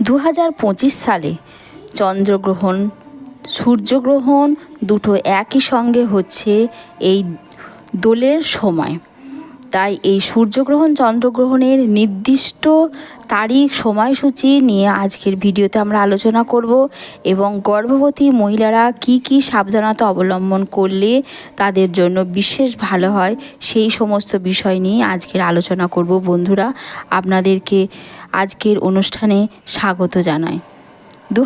দু হাজার পঁচিশ সালে চন্দ্রগ্রহণ, সূর্যগ্রহণ দুটো একই সঙ্গে হচ্ছে এই দোলের সময়। তাই এই সূর্যগ্রহণ, চন্দ্রগ্রহণের নির্দিষ্ট তারিখ সময়সূচি নিয়ে আজকের ভিডিওতে আমরা আলোচনা করব এবং গর্ভবতী মহিলারা কি কি সাবধানতা অবলম্বন করলে তাদের জন্য বিশেষ ভালো হয় সেই সমস্ত বিষয় নিয়ে আজকের আলোচনা করব। বন্ধুরা, আপনাদেরকে আজকের অনুষ্ঠানে স্বাগত জানাই। দু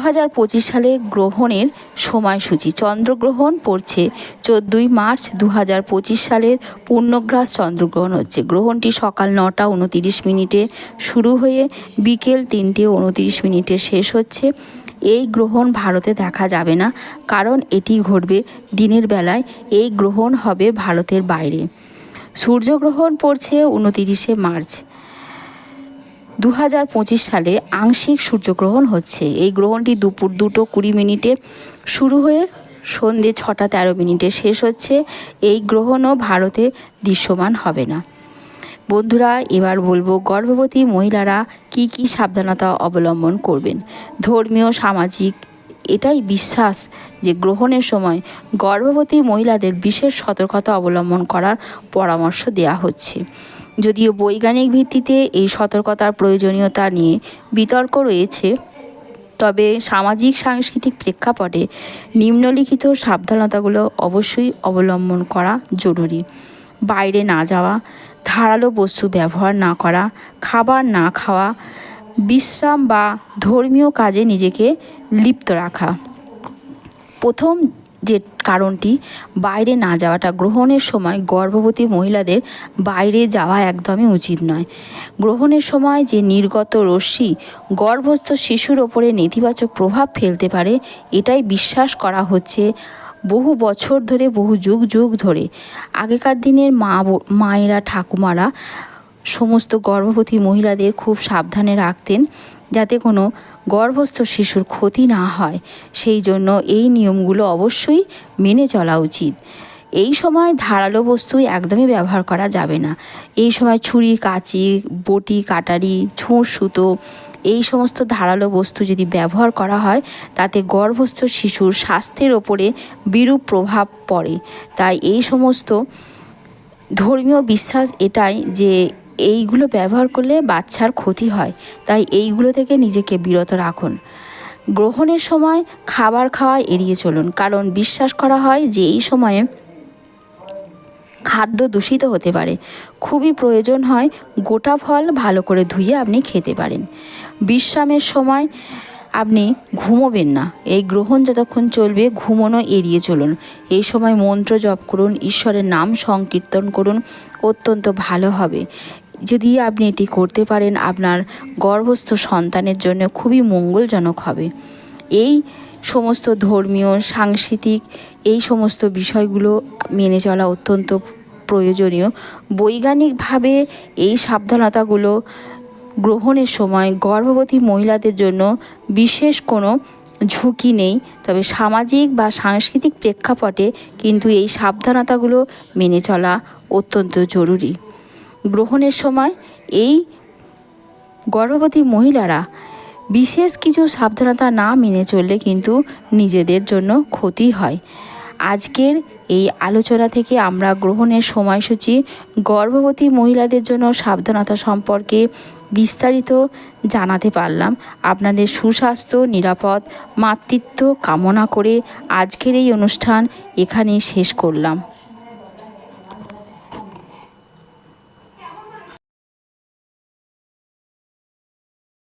সালে গ্রহণের সময়সূচি, চন্দ্রগ্রহণ পড়ছে চোদ্দোই মার্চ দু হাজার পঁচিশ সালের পূর্ণগ্রাস চন্দ্রগ্রহণ হচ্ছে। গ্রহণটি সকাল নটা উনতিরিশ মিনিটে শুরু হয়ে বিকেল তিনটে উনতিরিশ মিনিটে শেষ হচ্ছে। এই গ্রহণ ভারতে দেখা যাবে না, কারণ এটি ঘটবে দিনের বেলায়। এই গ্রহণ হবে ভারতের বাইরে। সূর্যগ্রহণ পড়ছে উনতিরিশে মার্চ। দু হাজার পঁচিশ সালে আংশিক সূর্যগ্রহণ হচ্ছে। এই গ্রহণটি দুপুর দুটো কুড়ি মিনিটে শুরু হয়ে সন্ধে ছটা তেরো মিনিটে শেষ হচ্ছে। এই গ্রহণও ভারতে দৃশ্যমান হবে না। বন্ধুরা, এবার বলব গর্ভবতী মহিলারা কি কি সাবধানতা অবলম্বন করবেন? ধর্মীয়, সামাজিক, এটাই বিশ্বাস যে গ্রহণের সময় গর্ভবতী মহিলাদের বিশেষ সতর্কতা অবলম্বন করার পরামর্শ দেওয়া হচ্ছে। যদিও বৈজ্ঞানিক ভিত্তিতে এই সতর্কতার প্রয়োজনীয়তা নিয়ে বিতর্ক রয়েছে, তবে সামাজিক সাংস্কৃতিক প্রেক্ষাপটে নিম্নলিখিত সাবধানতাগুলো অবশ্যই অবলম্বন করা জরুরি। বাইরে না যাওয়া, ধারালো বস্তু ব্যবহার না করা, খাবার না খাওয়া, বিশ্রাম বা ধর্মীয় কাজে নিজেকে লিপ্ত রাখা। প্রথম যে কারণটি, বাইরে না যাওয়াটা গ্রহণের সময় গর্ভবতী মহিলাদের বাইরে যাওয়া একদমই উচিত নয়। গ্রহণের সময় যে নির্গত রশ্মি গর্ভস্থ শিশুর ওপরে নেতিবাচক প্রভাব ফেলতে পারে, এটাই বিশ্বাস করা হচ্ছে বহু বছর ধরে, বহু যুগ যুগ ধরে। আগেকার দিনের মা মায়েরা, ঠাকুমারা সমস্ত গর্ভবতী মহিলাদের খুব সাবধানে রাখতেন যাতে কোনো গর্ভস্থ শিশুর ক্ষতি না হয়, সেই জন্য এই নিয়মগুলো অবশ্যই মেনে চলা উচিত। এই সময় ধারালো বস্তু একদমই ব্যবহার করা যাবে না। এই সময় ছুরি, কাঁচি, বটি, কাটারি ছুঁচ সুতো, এই সমস্ত ধারালো বস্তু যদি ব্যবহার করা হয়, তাতে গর্ভস্থ শিশুর স্বাস্থ্যের ওপরে বিরূপ প্রভাব পড়ে। তাই এই সমস্ত ধর্মীয় বিশ্বাস এটাই যে এইগুলো ব্যবহার করলে বাচ্চার ক্ষতি হয়, তাই এইগুলো থেকে নিজেকে বিরত রাখুন। গ্রহণের সময় খাবার খাওয়া এড়িয়ে চলুন, কারণ বিশ্বাস করা হয় যে এই সময়ে খাদ্য দূষিত হতে পারে। খুবই প্রয়োজন হয় গোটা ফল ভালো করে ধুয়ে আপনি খেতে পারেন। বিশ্রামের সময় আপনি ঘুমোবেন না, এই গ্রহণ যতক্ষণ চলবে ঘুমোনো এড়িয়ে চলুন। এই সময় মন্ত্র জপ করুন, ঈশ্বরের নাম সংকীর্তন করুন, অত্যন্ত ভালো হবে। যদি আপনি এটি করতে পারেন, আপনার গর্ভস্থ সন্তানের জন্য খুবই মঙ্গলজনক হবে। এই সমস্ত ধর্মীয়, সাংস্কৃতিক, এই সমস্ত বিষয়গুলো মেনে চলা অত্যন্ত প্রয়োজনীয়। বৈজ্ঞানিকভাবে এই সাবধানতাগুলো গ্রহণের সময় গর্ভবতী মহিলাদের জন্য বিশেষ কোনো ঝুঁকি নেই, তবে সামাজিক বা সাংস্কৃতিক প্রেক্ষাপটে কিন্তু এই সাবধানতাগুলো মেনে চলা অত্যন্ত জরুরি। গ্রহণের সময় এই গর্ভবতী মহিলারা বিশেষ কিছু সাবধানতা না মেনে চললে কিন্তু নিজেদের জন্য ক্ষতি হয়। আজকের এই আলোচনা থেকে আমরা গ্রহণের সময়সূচি, গর্ভবতী মহিলাদের জন্য সাবধানতা সম্পর্কে বিস্তারিত জানাতে পারলাম। আপনাদের সুস্বাস্থ্য, নিরাপদ মাতৃত্ব কামনা করে আজকের এই অনুষ্ঠান এখানেই শেষ করলাম।